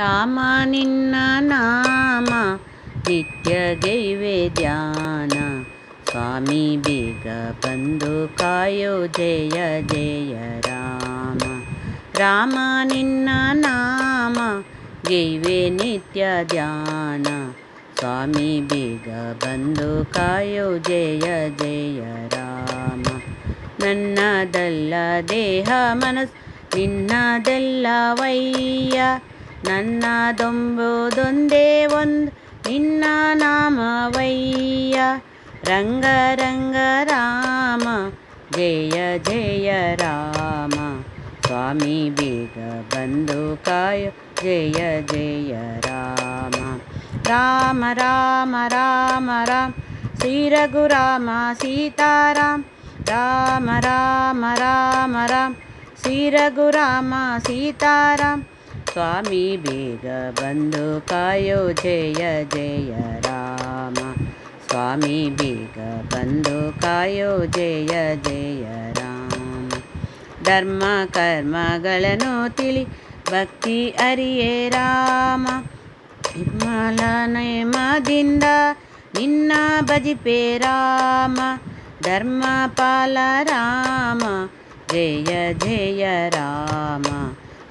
ರಾಮ ನಿನ್ನ ನಾಮ ನಿತ್ಯಗೈವೆ ಧ್ಯಾನ ಸ್ವಾಮಿ ಬೇಗ ಬಂದು ಕಾಯೋ ಜಯ ಜಯ ರಾಮ ರಾಮ ನಿನ್ನ ನಾಮ ಗೈವೆ ನಿತ್ಯ ಧ್ಯಾನ ಸ್ವಾಮಿ ಬೇಗ ಬಂದು ಕಾಯೋ ಜಯ ಜಯ ರಾಮ ನನ್ನದಲ್ಲ ದೇಹ ಮನಸ್ಸು ನಿನ್ನದೆಲ್ಲವಯ್ಯ ನನ್ನದೊಂಬುದೊಂದೇ ಒಂದು ನಿನ್ನ ನಾಮವಯ್ಯ ರಂಗ ರಂಗ ರಾಮ ಜಯ ಜಯ ರಾಮ ಸ್ವಾಮಿ ಬೇಗ ಬಂದು ಕಾಯ ಜಯ ಜಯ ರಾಮ ರಾಮ ರಾಮ ರಾಮ ರಾಮ ಶ್ರೀ ರಘುರಾಮ ಸೀತಾರಾಮ ರಾಮ ರಾಮ ರಾಮ ರಾಮ ಶ್ರೀ ರಘುರಾಮ ಸೀತಾರಾಮ ಸ್ವಾಮಿ ಬೇಗ ಬಂದು ಕಾಯೋ ಜಯ ಜಯ ರಾಮ ಸ್ವಾಮಿ ಬೇಗ ಬಂದು ಕಾಯೋ ಜಯ ಜಯ ರಾಮ ಧರ್ಮ ಕರ್ಮಗಳನ್ನು ತಿಳಿ ಭಕ್ತಿ ಅರಿಯೇ ರಾಮ ನಿರ್ಮಲ ನೇಮದಿಂದ ನಿನ್ನ ಭಜಿಪೆ ರಾಮ ಧರ್ಮ ಪಾಲ ರಾಮ ಜಯ ಜಯ ರಾಮ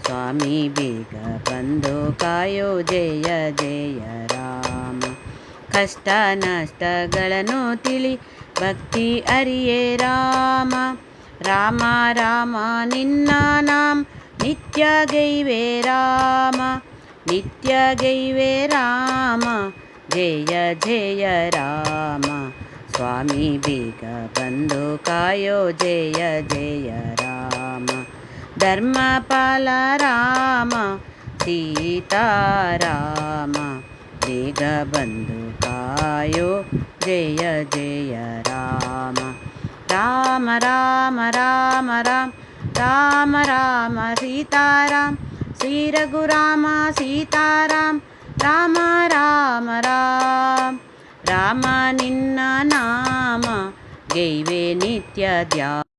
ಸ್ವಾಮಿ ಬೇಗ ಬಂದು ಕಾಯೋ ಜಯ ಜಯ ರಾಮ ಕಷ್ಟ ನಷ್ಟಗಳನ್ನು ತಿಳಿ ಭಕ್ತಿ ಅರಿಯೇ ರಾಮ ರಾಮ ರಾಮ ನಿನ್ನ ನಾಮ ನಿತ್ಯ ಗೈವೆ ರಾಮ ನಿತ್ಯ ಗೈವೆ ರಾಮ ಜಯ ಜಯ ರಾಮ ಸ್ವಾಮಿ ಬೇಗ ಬಂದು ಕಾಯೋ ಜಯ ಜಯ ರಾಮ धर्मपाल राम सीताराम दिगबन्धुकायो जय जय राम। राम राम राम राम राम राम सीताराम श्रीरघुराम सीताराम राम राम राम। राम रामनिन्न नाम गैवे नित्य ध्या